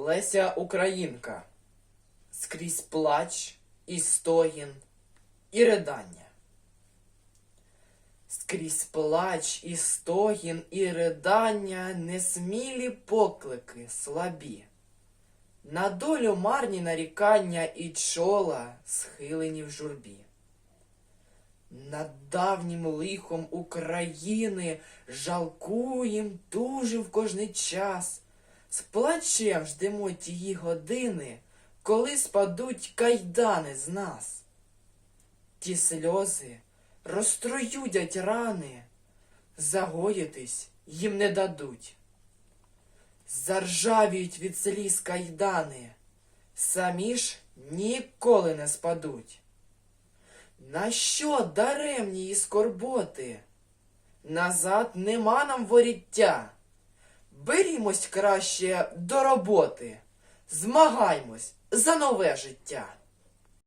Леся Українка. Скрізь плач і стогін, і ридання. Скрізь плач і стогін, і ридання, несмілі поклики слабі. На долю марні нарікання і чола схилені в журбі. Над давнім лихом України жалкуєм дуже в кожний час. З плачем ждемо тії години, коли спадуть кайдани з нас. Ті сльози розтроюдять рани, загоїтись їм не дадуть. Заржавіють від сліз кайдани, самі ж ніколи не спадуть. На що даремні і скорботи? Назад нема нам воріття. Берімось краще до роботи, змагаймось за нове життя.